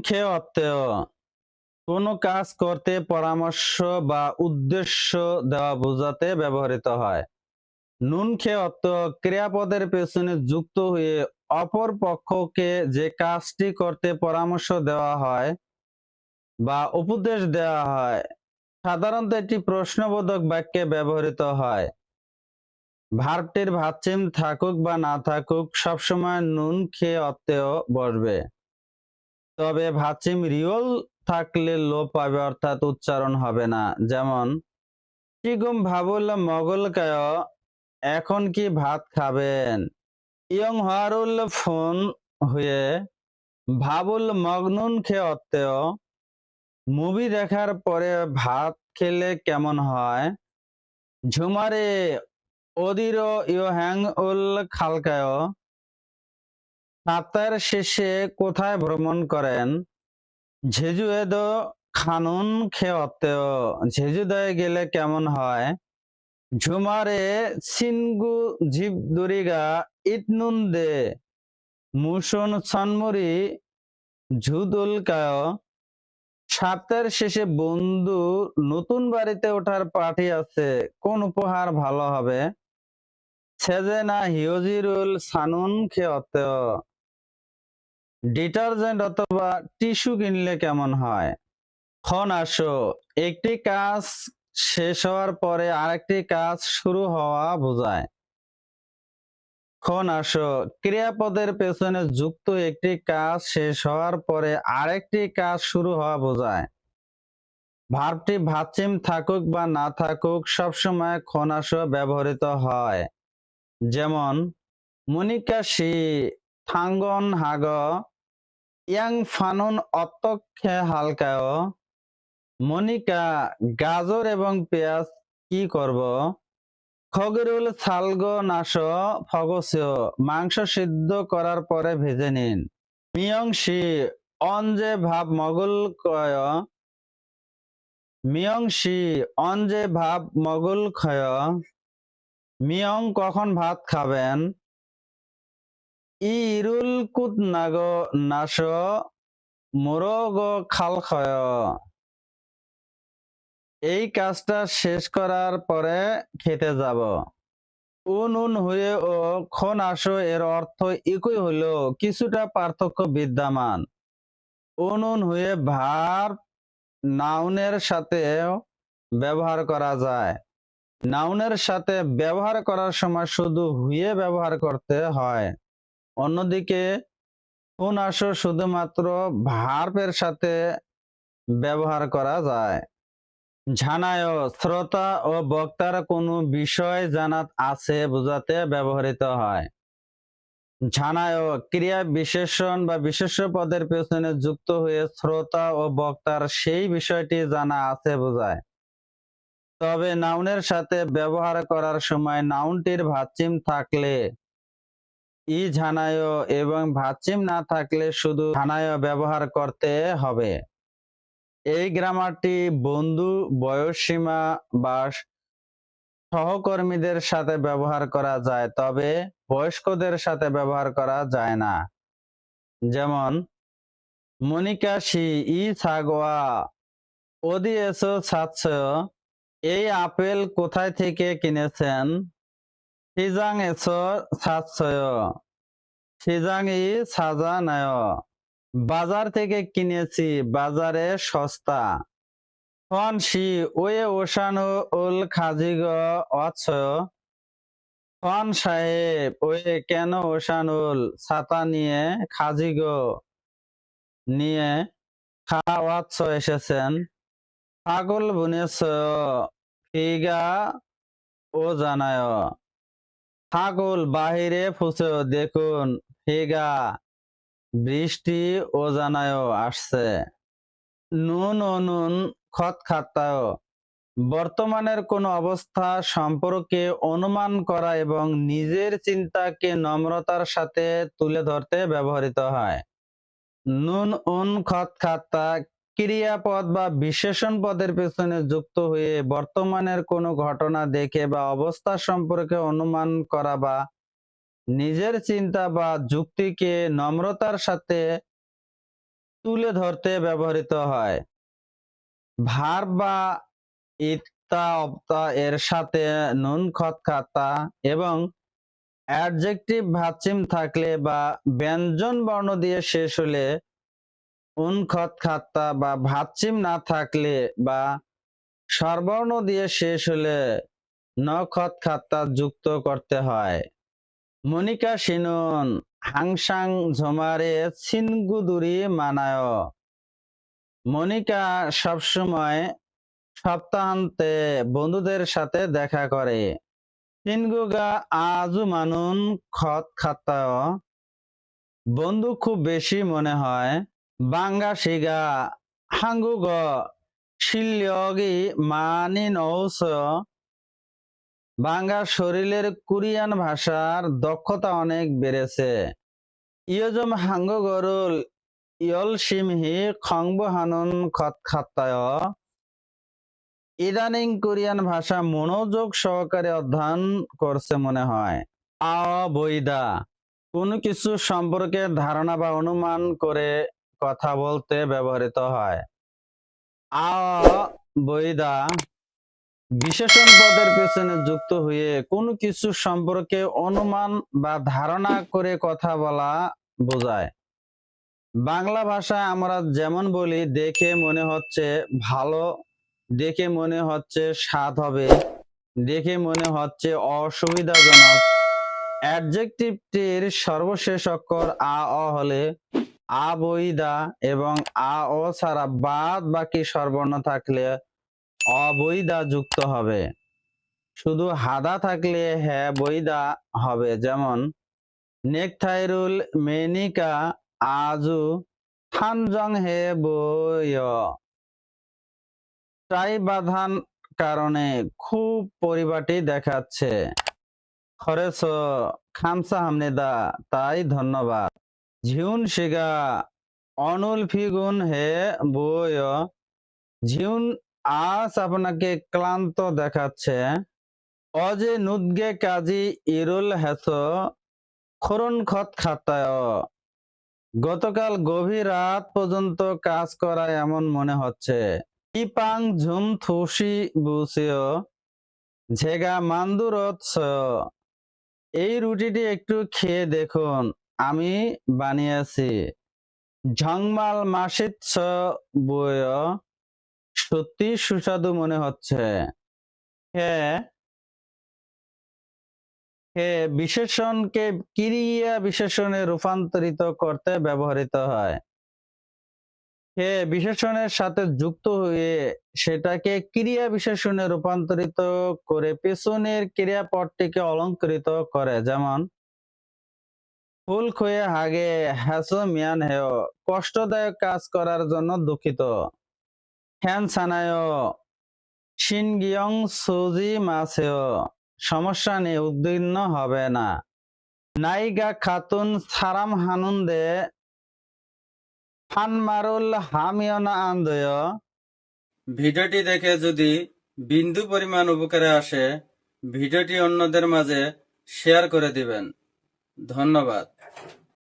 খেয়ে অত্যয় কোনো কাজ করতে পরামর্শ বা উদ্দেশ্য দেওয়া বোঝাতে ব্যবহৃত হয়। নুন খেয়ে অর্থ ক্রিয়াপদের পেছনে যুক্ত হয়ে অপর পক্ষকে যে কাজটি করতে পরামর্শ দেওয়া হয় বা উপদেশ দেওয়া হয়, সাধারণত একটি প্রশ্নবোধক বাক্যে ব্যবহৃত হয়। ভার্বটির ভাবচিম থাকুক বা না থাকুক, সবসময় নুন খেয়ে অর্থেও বসবে। তবে ভাচিম রিওল থাকলে লোপ পাবে, অর্থাৎ উচ্চারণ হবে না। যেমন চিগুম ভাবুল মগলকায় এখন কি ভাত খাবেন? ইয়ং হারুল ফোন হয়ে, ভাবুল মগনুন খেয়ে অত্তেও মুভি দেখার পরে ভাত খেলে কেমন হয়? ঝুমারে, অদির ইয় হ্যাং উল খালকায় সপ্তাহের শেষে কোথায় ভ্রমণ করেন? ঝেজুয়েদ খানুন খেয়তেও ঝেজুদয়ে গেলে কেমন হয়? ঝুমারে সিনগু জিব দুরিগা ইটনুন দে। মুসুন সন্মুরি ঝুদুল কায়। সপ্তাহের শেষে বন্ধু নতুন বাড়িতে ওঠার পার্টি আছে। কোন উপহার ভালো হবে? সেজেনা হিওজিরুল সানুন খেয়তেও ডিটারজেন্ট অথবা টিস্যু কিনলে কেমন হয়? খন, আসো। একটি কাজ শেষ হওয়ার পরে আরেকটি কাজ শুরু হওয়া বোঝায়। খন, আসো। ক্রিয়াপদের পেছনে যুক্ত একটি কাজ শেষ হওয়ার পরে আরেকটি কাজ শুরু হওয়া বোঝায়। ভার্বটি ভাবচিম থাকুক বা না থাকুক সবসময় আসো, ব্যবহৃত হয়। যেমন, মনিকাশি, থাঙ্গন, হাগ ইয়াং ফানুন অত্যক্ষে হালকায়। মনিকা, গাজর এবং পেঁয়াজ কি করব? খগরুল সালগ নাশ, ফগসিও, মাংস সিদ্ধ করার পরে ভেজে নিন। মিয়ংশি, অঞ্জে ভাব মগল কয়। মিয়ংশি, অঞ্জে ভাব মগল ক্ষয় মিয়ং কখন ভাত খাবেন? ইরুল কুত নাগ নাশ মোরগ খাল এই কাজটা শেষ করার পরে খেতে যাব। উন উন হয়ে ও খন আসো এর অর্থ একই হলেও কিছুটা পার্থক্য বিদ্যমান। উন উন হয়ে ভার নাউনের সাথে ব্যবহার করা যায়। নাউনের সাথে ব্যবহার করার সময় শুধু হুয়ে ব্যবহার করতে হয়। অন্যদিকে কোন আসো শুধুমাত্র ভার্বের সাথে ব্যবহার করা যায়? ঝানায় শ্রোতা ও বক্তার কোনো বিষয় জানাত আছে বোঝাতে ব্যবহৃত হয়। ঝানায় ক্রিয়া বিশেষণ বা বিশেষ পদের পেছনে যুক্ত হয়ে শ্রোতা ও বক্তার সেই বিষয়টি জানা আছে বোঝায়। তবে নাউনের সাথে ব্যবহার করার সময় নাউনটির ভাচিম থাকলে ই ঝানায় এবং ভাচ্চিম না থাকলে শুধু ঝানায় ব্যবহার করতে হবে। এই গ্রামারটি বন্ধু, বয়সসীমা বা সহকর্মীদের সাথে ব্যবহার করা যায়, তবে বয়স্কদের সাথে ব্যবহার করা যায় না। যেমন, মনিকা শি ই সাগোয়া ওদি এসো ছাত্র এই আপেল কোথায় থেকে কিনেছেন? সিজাং এসো ছাত্র সিজাং ই সাজা নায় বাজার থেকে কিনেছি বাজারে সস্তা ফন শি ওয়ে ওশানো উল খাজিগ অছ ফন সাহেব ওয়ে কেন ওশানুল ছাতা নিয়ে খাজিগ নিয়ে খাওয়াচ্ছ এসেছেন পাগল বুনেছ ফিগা ও জানায় ছাগল বাহিরে ফুসো, দেখুন, ফিগা, বৃষ্টি ও জানায় আসছে। নুন ও নুন খত খাতায় বর্তমানের কোন অবস্থা সম্পর্কে অনুমান করা এবং নিজের চিন্তাকে নম্রতার সাথে তুলে ধরতে ব্যবহৃত হয়। নুন, উন, খত খাতা ক্রিয়াপদ বা বিশেষণ পদের পেছনে যুক্ত হয়ে বর্তমানের কোনো ঘটনা দেখে বা অবস্থা সম্পর্কে অনুমান করা বা নিজের চিন্তা বা যুক্তিকে নম্রতার সাথে তুলে ধরতে ব্যবহৃত হয়। ভার বা ইত্তা অপ্তা এর সাথে নুন খত খাতা এবং অ্যাডজেক্টিভ ভাচিম থাকলে বা ব্যঞ্জন বর্ণ দিয়ে শেষ হলে উন খত খাতা বা ভাচিম না থাকলে বা স্বরবর্ণ দিয়ে শেষ হলে ন খত খাতা যুক্ত করতে হয়। মনিকা সিনুন, হাংসাং ঝোমারে ছিনগুদুরি মানায়। মনিকা সবসময় সপ্তাহান্তে বন্ধুদের সাথে দেখা করে। চিনগুগা আজু মানুন খত খাতায়। বন্ধু খুব বেশি মনে হয়। বাঙ্গা শিগা হাঙ্গুগ শিল্যগি মানি নৌস। বাঙ্গা শরীরের কোরিয়ান ভাষার দক্ষতা অনেক বেড়েছে। ইয়জম হাঙ্গুগরুল ইয়লসিমহি খংব হানুন খত খাতায় ইদানিং কোরিয়ান ভাষা মনোযোগ সহকারে অধ্যয়ন করছে মনে হয়। আ, বৈদা। কোনো কিছু সম্পর্কে ধারণা বা অনুমান করে কথা বলতে ব্যবহৃত হয়। আ বৈদা বিশেষণ পদের পেছনে যুক্ত হয়ে কোনো কিছু সম্পর্কে অনুমান বা ধারণা করে কথা বলা বোঝায়। বাংলা ভাষায় আমরা যেমন বলি, দেখে মনে হচ্ছে ভালো, দেখে মনে হচ্ছে স্বাদ হবে, দেখে মনে হচ্ছে অসুবিধাজনক। অ্যাডজেক্টিভটির সর্বশেষ অক্ষর আ, অ হলে আ বৈদা এবং আ ও ছাড়া বাদ বাকি স্বরবর্ণ থাকলে অবৈদা যুক্ত হবে। শুধু হাদা থাকলে হ্যাঁ বৈদা হবে, যেমন নেকথাইরুল মেনিকা আজু থানজং হে বয়। টাই বাঁধান কারণে খুব পরিপাটি দেখাচ্ছে। খরেছ খামসা হামনেদা, তাই ধন্যবাদ। ঝিউন শিগা, অনুল ফিগুন হে বয়। ঝিউন আজ আপনাকে ক্লান্ত দেখাচ্ছে। অজে নুদগে কাজী ইরুল হেস খরুন খত খাতায়। গতকাল গভীর রাত পর্যন্ত কাজ করা এমন মনে হচ্ছে। ইপাং ঝুম থুসি বুসিও ঝেগা মান্দুরত এই রুটিটি একটু খেয়ে দেখুন। আমি বানিয়েছি। ঝংমাল মাসিত সত্যি সুস্বাদু মনে হচ্ছে। হ্যাঁ বিশেষণকে ক্রিয়া বিশেষণে রূপান্তরিত করতে ব্যবহৃত হয়। হে বিশেষণের সাথে যুক্ত হয়ে সেটাকে ক্রিয়া বিশেষণে রূপান্তরিত করে পেছনের ক্রিয়াপদটিকে অলঙ্কৃত করে। যেমন ফুল খুয়ে হাগে হ্যাসো মিয়ান হেয়, কষ্টদায়ক কাজ করার জন্য দুঃখিত। হ্যান সানায় শিনগিয়ং সুজি মাসেও সমস্যা নিয়ে উদ্বিগ্ন হবে না। নাইগা খাতুন সারাম হানুন্দে ফানমারুল হামিয়না আন্দয়। ভিডিওটি দেখে যদি বিন্দু পরিমাণ উপকারে আসে, ভিডিওটি অন্যদের মাঝে শেয়ার করে দিবেন। ধন্যবাদ।